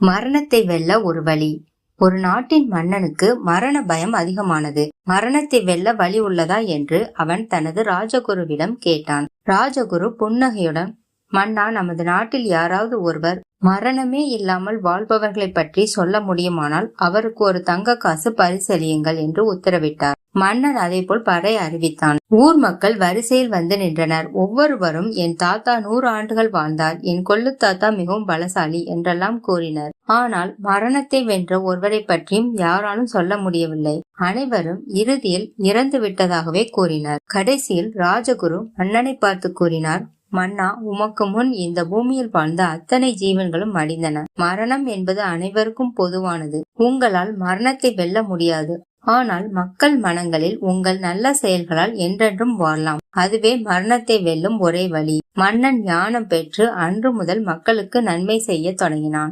மரணத்தை வெல்ல ஒரு வழி. ஒரு நாட்டின் மன்னனுக்கு மரண பயம் அதிகமானது. மரணத்தை வெல்ல வழி உள்ளதா என்று அவன் தனது ராஜகுருவிடம் கேட்டான். ராஜகுரு புன்னகையுடன் மன்னா நமது நாட்டில் யாராவது ஒருவர் மரணமே இல்லாமல் வாழ்பவர்களை பற்றி சொல்ல முடியுமானால் அவருக்கு ஒரு தங்க காசு பரிசளியுங்கள் என்று உத்தரவிட்டார். மன்னர் அதேபோல் படை அறிவித்தான். ஊர் மக்கள் வரிசையில் வந்து நின்றனர். ஒவ்வொருவரும் என் தாத்தா நூறு ஆண்டுகள் வாழ்ந்தார். என் கொள்ளு தாத்தா மிகவும் பலசாலி என்றெல்லாம் கூறினர். ஆனால் மரணத்தை வென்ற ஒருவரை பற்றியும் யாராலும் சொல்ல முடியவில்லை. அனைவரும் இறுதியில் இறந்து விட்டதாகவே கூறினர். கடைசியில் ராஜகுரு மன்னனை பார்த்து கூறினார் மன்னா உமக்கு முன் இந்த பூமியில் வாழ்ந்த அத்தனை ஜீவன்களும் மடிந்தன மரணம் என்பது அனைவருக்கும் பொதுவானது. உங்களால் மரணத்தை வெல்ல முடியாது. ஆனால் மக்கள் மனங்களில் உங்கள் நல்ல செயல்களால் என்றென்றும் வாழலாம். அதுவே மரணத்தை வெல்லும் ஒரே வழி. மன்னன் ஞானம் பெற்று அன்று முதல் மக்களுக்கு நன்மை செய்ய தொடங்கினான்.